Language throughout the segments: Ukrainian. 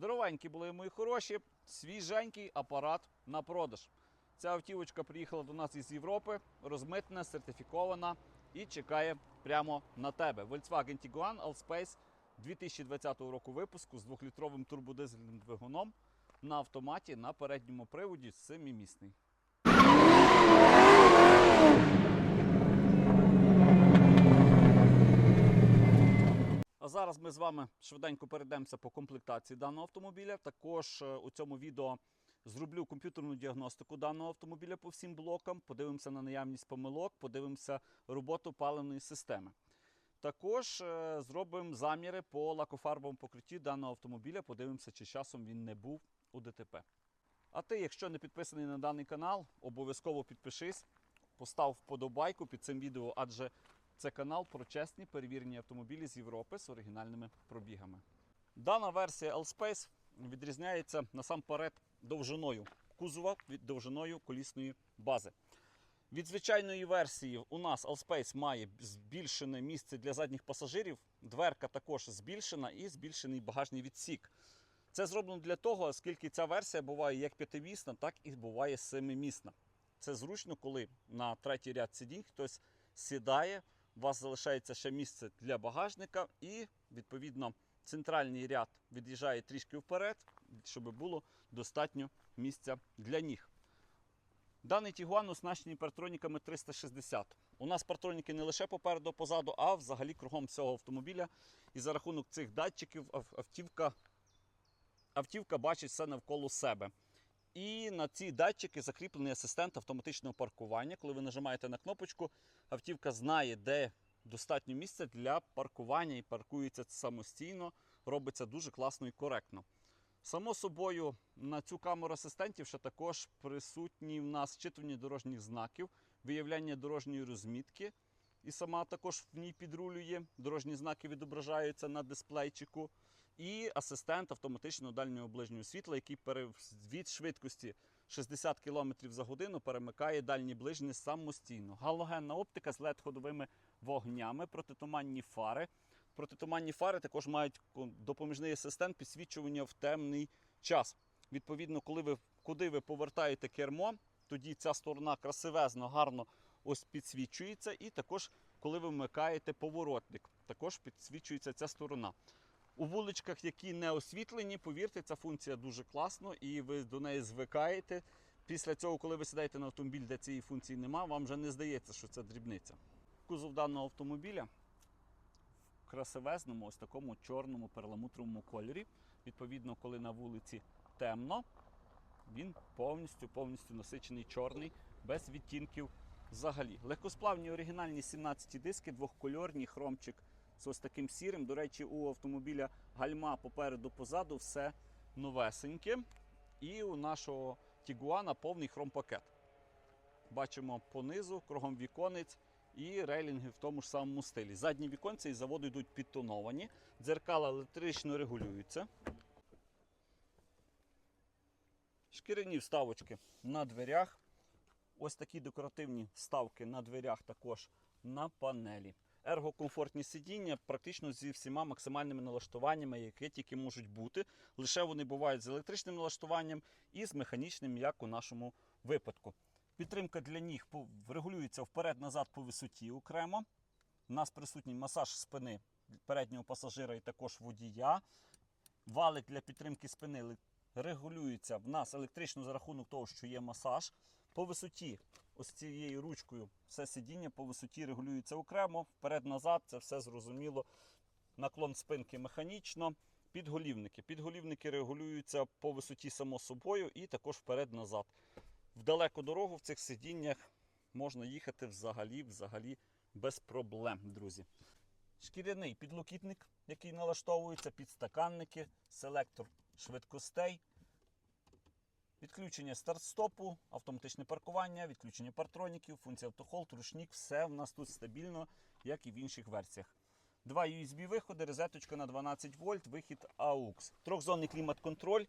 Здоровенькі були мої хороші, свіженький апарат на продаж. Ця автівочка приїхала до нас із Європи, розмитнена, сертифікована і чекає прямо на тебе. Volkswagen Tiguan Allspace 2020 року випуску з 2-літровим турбодизельним двигуном на автоматі на передньому приводі 7-місний. А зараз ми з вами швиденько перейдемося по комплектації даного автомобіля. Також е, у цьому відео зроблю комп'ютерну діагностику даного автомобіля по всім блокам, подивимося на наявність помилок, подивимося роботу паливної системи. Також е, зробимо заміри по лакофарбовому покритті даного автомобіля, подивимося, чи часом він не був у ДТП. А ти, якщо не підписаний на даний канал, обов'язково підпишись, постав вподобайку під цим відео, адже це канал про чесні перевірені автомобілі з Європи з оригінальними пробігами. Дана версія Allspace відрізняється насамперед довжиною кузова від довжиною колісної бази. Від звичайної версії у нас Allspace має збільшене місце для задніх пасажирів, дверка також збільшена і збільшений багажний відсік. Це зроблено для того, оскільки ця версія буває як п'ятимісна, так і буває семимісна. Це зручно, коли на третій ряд сидінь хтось сідає, у вас залишається ще місце для багажника, і відповідно центральний ряд від'їжджає трішки вперед, щоб було достатньо місця для ніг. Даний Тігуан оснащений партроніками 360. У нас партроніки не лише попереду, позаду, а взагалі кругом всього автомобіля. І за рахунок цих датчиків автівка, автівка бачить все навколо себе. І на ці датчики закріплений асистент автоматичного паркування. Коли ви нажимаєте на кнопочку, автівка знає, де достатньо місця для паркування і паркується самостійно. Робиться дуже класно і коректно. Само собою, на цю камеру асистентів ще також присутні в нас щитування дорожніх знаків, виявляння дорожньої розмітки. І сама також в ній підрулює. Дорожні знаки відображаються на дисплейчику. І асистент автоматичного дальнього ближнього світла, який від швидкості 60 км за годину перемикає дальні ближні самостійно. Галогенна оптика з LED-ходовими вогнями, протитуманні фари. Протитуманні фари також мають допоміжний асистент підсвічування в темний час. Відповідно, коли ви куди ви повертаєте кермо, тоді ця сторона красивезно, гарно ось підсвічується. І також, коли ви вмикаєте поворотник, також підсвічується ця сторона. У вуличках, які не освітлені, повірте, ця функція дуже класно, і ви до неї звикаєте. Після цього, коли ви сідаєте на автомобіль, де цієї функції нема, вам вже не здається, що це дрібниця. Кузов даного автомобіля в красивезному, ось такому чорному перламутровому кольорі. Відповідно, коли на вулиці темно, він повністю повністю насичений чорний, без відтінків взагалі. Легкосплавні оригінальні 17 диски, двохкольорні, хромчик з ось таким сірим. До речі, у автомобіля гальма попереду позаду все новесеньке. І у нашого Тігуана повний хромпакет. Бачимо понизу, кругом віконець і рейлінги в тому ж самому стилі. Задні віконці із заводу йдуть підтоновані, дзеркала електрично регулюються. Шкіряні вставочки на дверях. Ось такі декоративні вставки на дверях також на панелі. Ергокомфортні сидіння практично зі всіма максимальними налаштуваннями, які тільки можуть бути. Лише вони бувають з електричним налаштуванням і з механічним, як у нашому випадку. Підтримка для ніг регулюється вперед-назад по висоті окремо. У нас присутній масаж спини переднього пасажира і також водія. Валик для підтримки спини регулюється в нас електрично за рахунок того, що є масаж. По висоті, ось цією ручкою, все сидіння по висоті регулюється окремо. Вперед-назад, це все зрозуміло. Наклон спинки механічно. Підголівники. Підголівники регулюються по висоті само собою і також вперед-назад. В далеку дорогу в цих сидіннях можна їхати взагалі, взагалі без проблем, друзі. Шкіряний підлокітник, який налаштовується, підстаканники, селектор швидкостей, відключення старт-стопу, автоматичне паркування, відключення партроніків, функція автохолд, ручник. Все в нас тут стабільно, як і в інших версіях. Два USB виходи, розеточка на 12 вольт, вихід AUX. Трьохзонний клімат-контроль.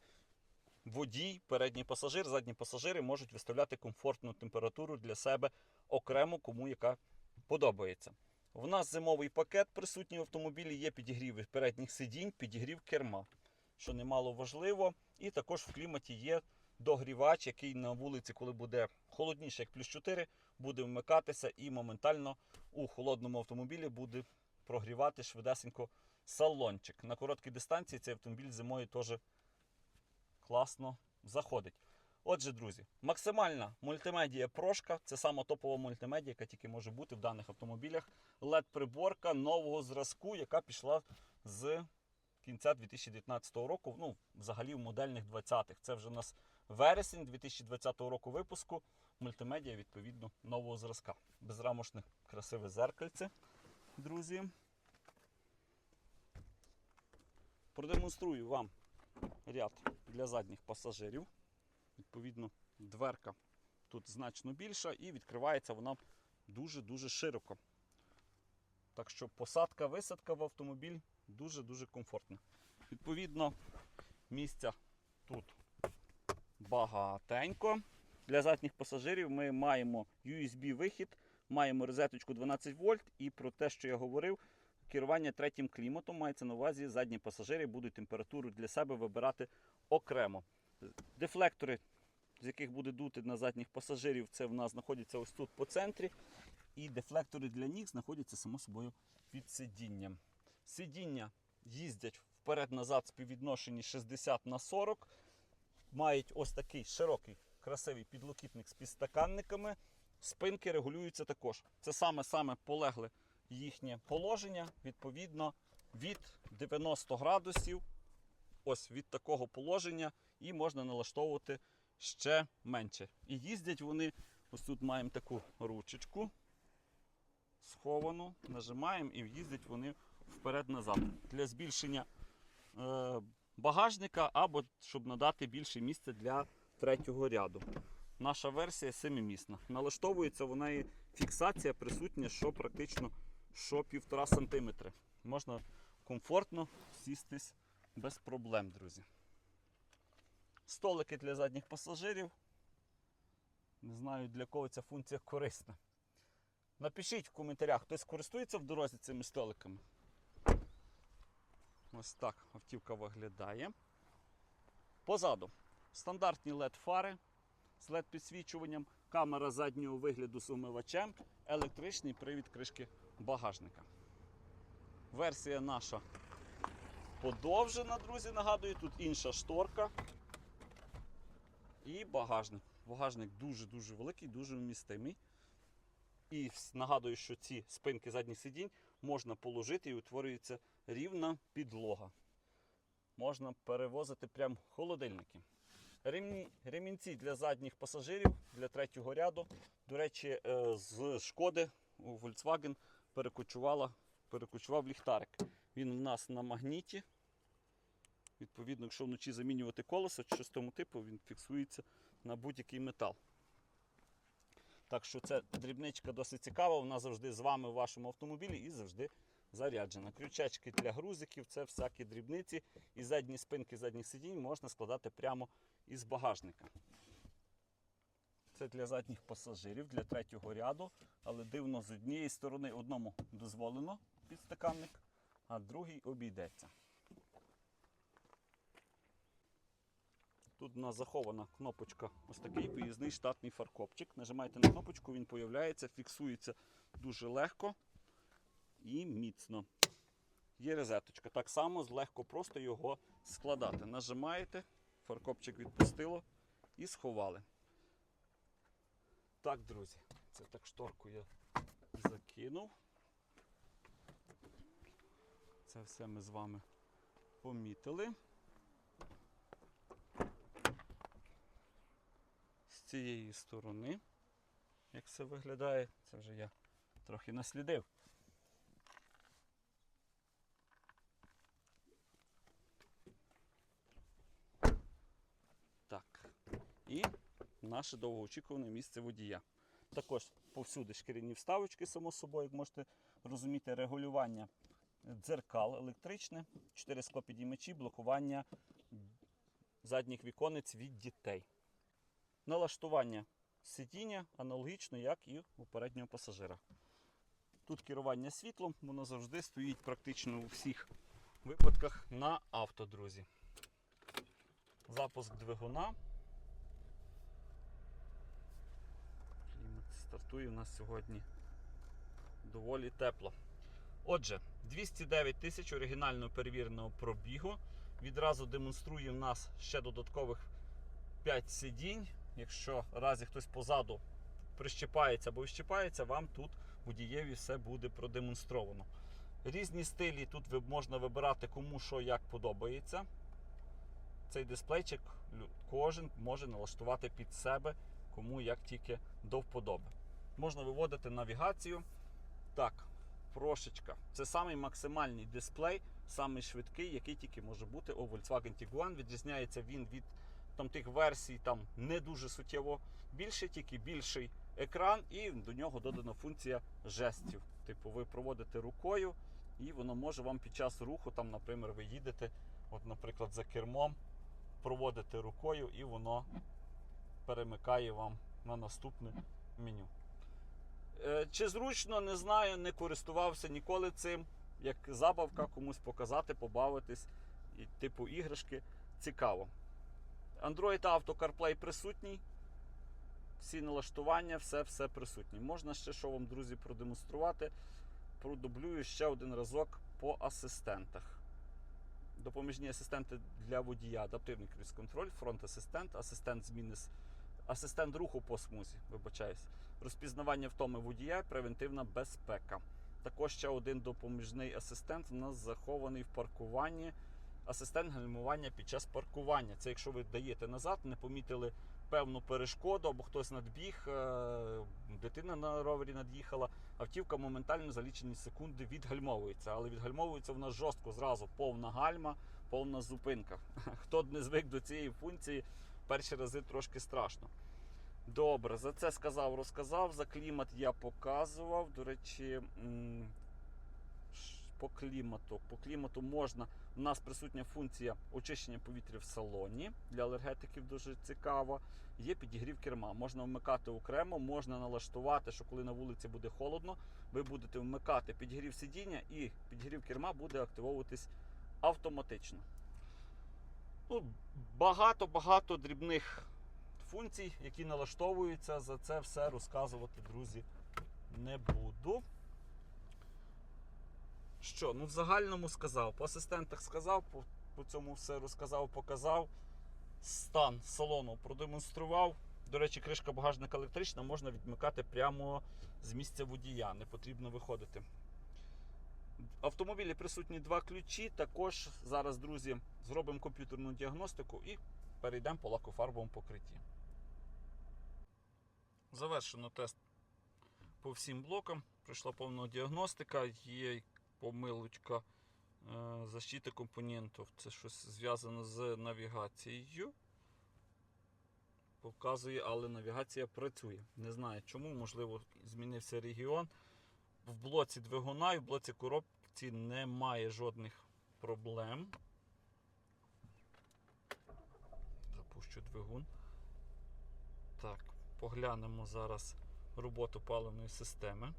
Водій, передній пасажир, задні пасажири можуть виставляти комфортну температуру для себе окремо, кому яка подобається. У нас зимовий пакет присутній в автомобілі, є підігрів передніх сидінь, підігрів керма. що немало важливо. І також в кліматі є догрівач, який на вулиці, коли буде холодніше, як плюс 4, буде вмикатися і моментально у холодному автомобілі буде прогрівати швидесенько салончик. На короткій дистанції цей автомобіль зимою теж класно заходить. Отже, друзі, максимальна мультимедія прошка це сама топова мультимедія, яка тільки може бути в даних автомобілях. LED-приборка нового зразку, яка пішла з кінця 2019 року. Ну, взагалі в модельних 20-х. Це вже у нас вересень 2020 року випуску. Мультимедія, відповідно, нового зразка. Безрамошне красиве зеркальце, друзі. Продемонструю вам ряд для задніх пасажирів. Відповідно, дверка тут значно більша і відкривається вона дуже-дуже широко. Так що посадка-висадка в автомобіль дуже-дуже комфортна. Відповідно, місця тут багатенько. Для задніх пасажирів ми маємо USB-вихід, маємо розеточку 12 вольт, і про те, що я говорив, керування третім кліматом мається на увазі, задні пасажири будуть температуру для себе вибирати окремо. Дефлектори, з яких буде дути на задніх пасажирів, це в нас знаходяться ось тут по центрі. І дефлектори для ніг знаходяться само собою під сидінням. Сидіння їздять вперед-назад співвідношенні 60 на 40. Мають ось такий широкий, красивий підлокітник з підстаканниками. Спинки регулюються також. Це саме-саме полегле їхнє положення, відповідно, від 90 градусів. Ось від такого положення, і можна налаштовувати ще менше. І їздять вони, ось тут маємо таку ручечку сховану, нажимаємо і їздять вони вперед-назад для збільшення е, багажника або щоб надати більше місця для третього ряду. Наша версія семимісна. Налаштовується вона і фіксація присутня, що практично що 1,5 см. Можна комфортно сістись без проблем, друзі. Столики для задніх пасажирів. Не знаю, для кого ця функція корисна. Напишіть в коментарях, хтось користується в дорозі цими столиками. Ось так автівка виглядає. Позаду стандартні LED-фари з LED-підсвічуванням, камера заднього вигляду з умивачем, електричний привід кришки багажника. Версія наша подовжена, друзі, нагадую, тут інша шторка. І багажник. Багажник дуже-дуже великий, дуже вмістимий. І нагадую, що ці спинки задніх сидінь можна положити і утворюється рівна підлога. Можна перевозити прям холодильники. Ремні, ремінці для задніх пасажирів для третього ряду. До речі, е, з шкоди у Volkswagen перекочувала, перекочував ліхтарик. Він у нас на магніті. Відповідно, якщо вночі замінювати колесо чи щось тому типу, він фіксується на будь-який метал. Так що це дрібничка досить цікава, вона завжди з вами в вашому автомобілі і завжди заряджена. Крючечки для грузиків це всякі дрібниці. І задні спинки задніх сидінь можна складати прямо із багажника. Це для задніх пасажирів, для третього ряду, але дивно з однієї сторони одному дозволено підстаканник, а другий обійдеться. Тут у нас захована кнопочка, ось такий виїзний штатний фаркопчик. Нажимаєте на кнопочку, він появляється, фіксується дуже легко і міцно. Є розеточка. Так само легко просто його складати. Нажимаєте, фаркопчик відпустило і сховали. Так, друзі, це так шторку я закинув. Це все ми з вами помітили. з цієї сторони, як це виглядає, це вже я трохи наслідив. Так. І наше довгоочікуване місце водія. Також повсюди шкіряні вставочки, само собою, як можете розуміти, регулювання дзеркал електричне, 4 склопідіймачі, блокування задніх віконець від дітей. Налаштування сидіння аналогічно, як і у переднього пасажира. Тут керування світлом, воно завжди стоїть практично у всіх випадках на авто, друзі. запуск двигуна. Клімат стартує у нас сьогодні доволі тепло. Отже, 209 тисяч оригінально перевіреного пробігу. Відразу демонструє в нас ще додаткових 5 сидінь. Якщо разі хтось позаду прищепається або щіпається, вам тут водієві все буде продемонстровано. Різні стилі тут можна вибирати кому що як подобається. Цей дисплейчик кожен може налаштувати під себе, кому як тільки до вподоби. Можна виводити навігацію. Так, прошечка. Це самий максимальний дисплей, самий швидкий, який тільки може бути у Volkswagen Tiguan. Відрізняється він від там, тих версій, там не дуже суттєво більше, тільки більший екран, і до нього додана функція жестів. Типу, ви проводите рукою, і воно може вам під час руху, там, наприклад, ви їдете, от, наприклад, за кермом, проводите рукою, і воно перемикає вам на наступне меню. Е, Чи зручно, не знаю, не користувався ніколи цим. Як забавка комусь показати, побавитись, і, типу іграшки. Цікаво. Android Auto CarPlay присутній. Всі налаштування, все все присутнє. Можна ще що вам, друзі, продемонструвати. Продублюю ще один разок по асистентах. Допоміжні асистенти для водія, адаптивний круїз-контроль, фронт-асистент, асистент зміни, с- асистент руху по смузі, вибачаюсь, розпізнавання втоми водія, превентивна безпека. Також ще один допоміжний асистент у нас захований в паркуванні. Асистент гальмування під час паркування. Це якщо ви даєте назад, не помітили певну перешкоду, або хтось надбіг, е, дитина на ровері над'їхала, автівка моментально за лічені секунди відгальмовується. Але відгальмовується вона жорстко зразу, повна гальма, повна зупинка. Хто не звик до цієї функції, перші рази трошки страшно. Добре, за це сказав, розказав. За клімат я показував. До речі, по клімату. По клімату можна. У нас присутня функція очищення повітря в салоні. Для алергетиків дуже цікаво. Є підігрів керма. Можна вмикати окремо, можна налаштувати, що коли на вулиці буде холодно, ви будете вмикати підігрів сидіння і підігрів керма буде активовуватись автоматично. Ну, Багато-багато дрібних функцій, які налаштовуються. За це все розказувати, друзі, не буду. Що, ну в загальному сказав, по асистентах сказав, по, по цьому все розказав, показав. Стан салону продемонстрував. До речі, кришка багажника електрична можна відмикати прямо з місця водія, не потрібно виходити. Автомобілі присутні два ключі. Також зараз, друзі, зробимо комп'ютерну діагностику і перейдемо по лакофарбовому покритті. Завершено тест по всім блокам. Пройшла повна діагностика, є помилочка е, защити компонентів. Це щось зв'язано з навігацією. Показує, але навігація працює. Не знаю чому, можливо, змінився регіон. В блоці двигуна і в блоці коробці немає жодних проблем. Запущу двигун. Так, поглянемо зараз роботу паливної системи.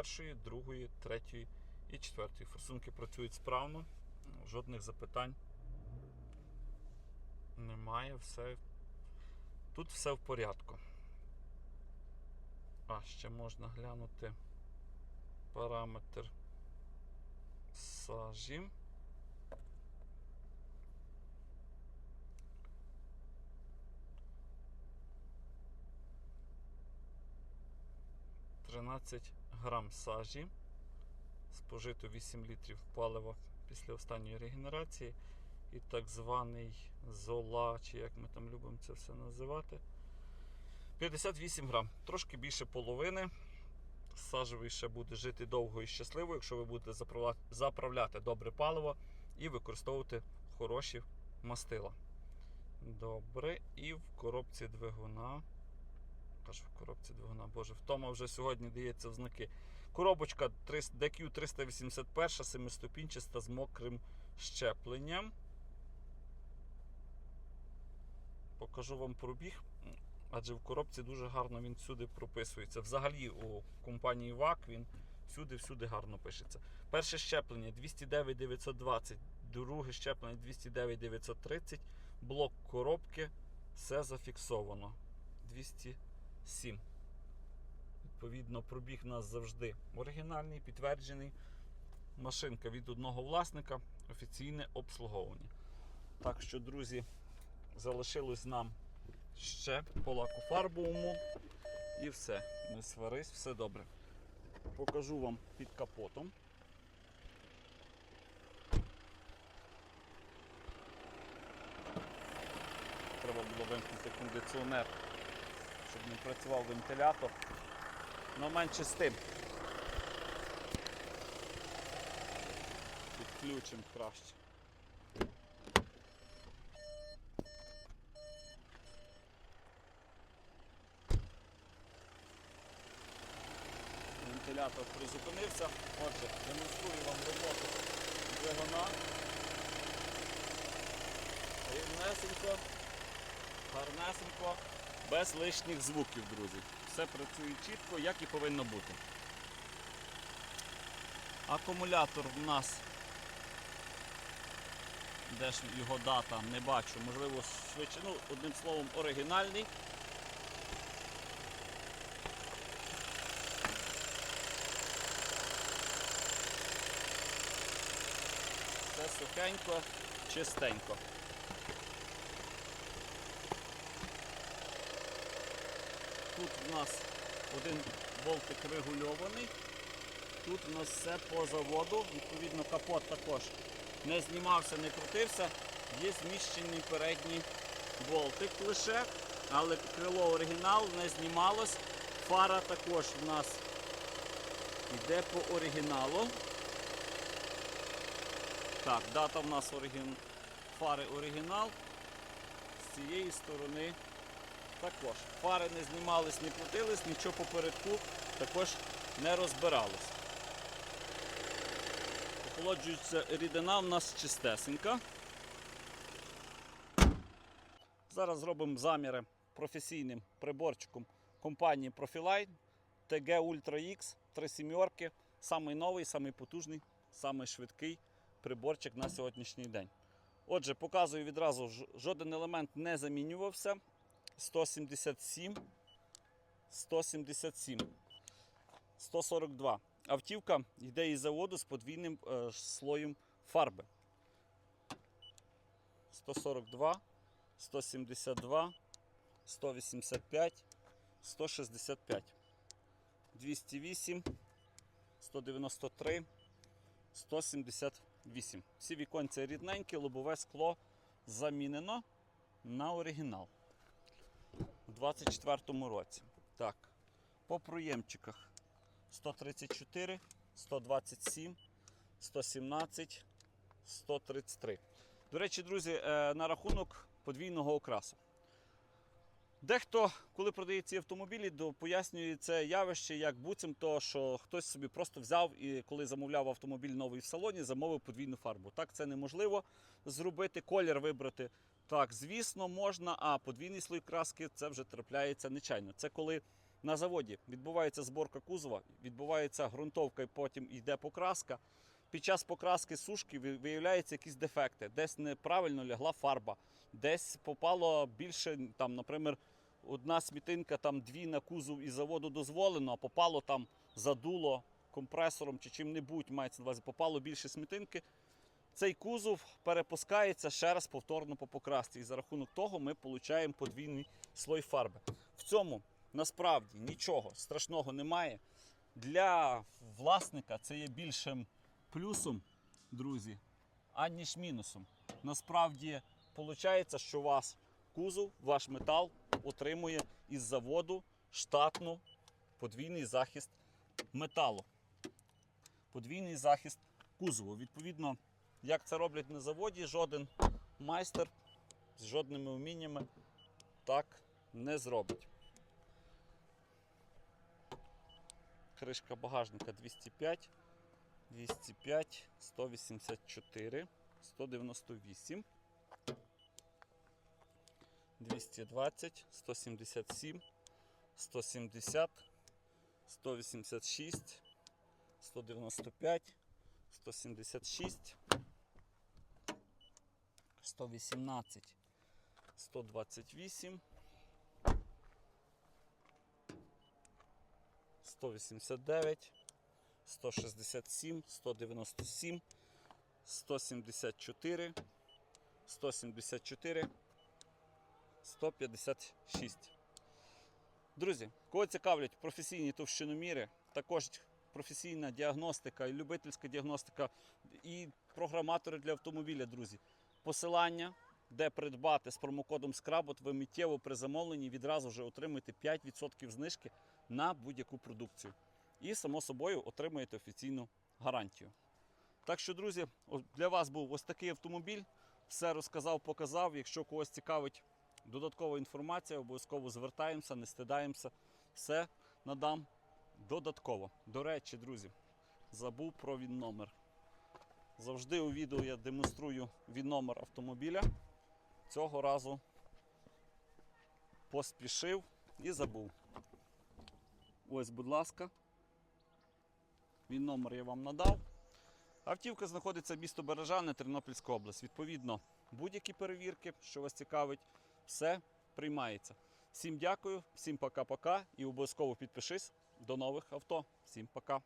Першої, другої, третьої і четвертої. Форсунки працюють справно, жодних запитань немає. Все. Тут все в порядку. А, ще можна глянути параметр сажі. Тринадцять грам сажі. Спожито 8 літрів палива після останньої регенерації. І так званий зола, чи як ми там любимо це все називати. 58 грам, трошки більше половини. Сажевий ще буде жити довго і щасливо, якщо ви будете заправляти добре паливо і використовувати хороші мастила. Добре, і в коробці двигуна. Кажу, в коробці двигуна, боже, втома вже сьогодні дається в знаки. Коробочка 300 DQ 381, семиступінчаста з мокрим щепленням. Покажу вам пробіг, адже в коробці дуже гарно він всюди прописується. Взагалі у компанії ВАК він всюди-всюди гарно пишеться. Перше щеплення 209 920, друге щеплення 209 930, блок коробки, все зафіксовано. 207. Відповідно, пробіг нас завжди оригінальний, підтверджений. Машинка від одного власника, офіційне обслуговування. Так що, друзі, залишилось нам ще по лаку фарбовому і все. Не сварись, все добре. Покажу вам під капотом. Треба було вимкнути кондиціонер, щоб не працював вентилятор. Ну менше з тим. Підключимо краще. Вентилятор призупинився. Отже, демонструю вам роботу двигуна. Рівнесенько, гарнесенько, без лишніх звуків, друзі. Все працює чітко, як і повинно бути. Акумулятор в нас, де ж його дата, не бачу, можливо, швидше, ну, одним словом, оригінальний. Все сухенько, чистенько. В нас один болтик регульований. Тут у нас все по заводу. Відповідно, капот також не знімався, не крутився. Є зміщений передній болтик лише, але крило оригінал не знімалось. Фара також у нас йде по оригіналу. Так, дата в нас оригін... фари оригінал. З цієї сторони також. Фари не знімались, не крутились, нічого попередку також не розбиралось. Охолоджується рідина в нас чистесенька. Зараз зробимо заміри професійним приборчиком компанії Profiline TG Ultra X 3 сімерки. Самий новий, самий потужний, самий швидкий приборчик на сьогоднішній день. Отже, показую відразу, жоден елемент не замінювався. 177, 177, 142. Автівка йде із заводу з подвійним е, слоєм фарби. 142, 172, 185, 165, 208, 193, 178. Всі віконці рідненькі, лобове скло замінено на оригінал у 24 році. Так, по проємчиках 134, 127, 117, 133. До речі, друзі, е, на рахунок подвійного окрасу. Дехто, коли продає ці автомобілі, пояснює це явище як буцімто, що хтось собі просто взяв і коли замовляв автомобіль новий в салоні, замовив подвійну фарбу. Так це неможливо зробити, колір вибрати. Так, звісно, можна, а подвійний слой краски це вже трапляється нечайно. Це коли на заводі відбувається зборка кузова, відбувається ґрунтовка і потім йде покраска. Під час покраски сушки виявляються якісь дефекти. Десь неправильно лягла фарба, десь попало більше, там, наприклад, одна смітинка, там дві на кузов із заводу дозволено, а попало там задуло компресором чи чим-небудь, мається на увазі, попало більше смітинки. Цей кузов перепускається ще раз повторно по покрасці. І за рахунок того ми отримуємо подвійний слой фарби. В цьому насправді нічого страшного немає. Для власника це є більшим плюсом, друзі, аніж мінусом. Насправді виходить, що у вас кузов, ваш метал отримує із заводу штатну подвійний захист металу. Подвійний захист кузову. Відповідно, як це роблять на заводі, жоден майстер з жодними вміннями так не зробить. Кришка багажника 205, 205, 184, 198, 220, 177, 170, 186, 195, 176, 118, 128, 189, 167, 197, 174, 174, 156. Друзі, кого цікавлять професійні товщиноміри, також професійна діагностика і любительська діагностика, і програматори для автомобіля, друзі. Посилання, де придбати з промокодом SCRABOT, ви миттєво при замовленні відразу вже отримуєте 5% знижки на будь-яку продукцію. І, само собою, отримаєте офіційну гарантію. Так що, друзі, для вас був ось такий автомобіль. Все розказав, показав. Якщо когось цікавить додаткова інформація, обов'язково звертаємося, не стидаємося. Все надам додатково. До речі, друзі, забув про він номер. Завжди у відео я демонструю він номер автомобіля. Цього разу поспішив і забув. Ось, будь ласка. Він номер я вам надав. Автівка знаходиться місто Бережане, Тернопільська область. Відповідно, будь-які перевірки, що вас цікавить, все приймається. Всім дякую, всім пока-пока і обов'язково підпишись до нових авто. Всім пока.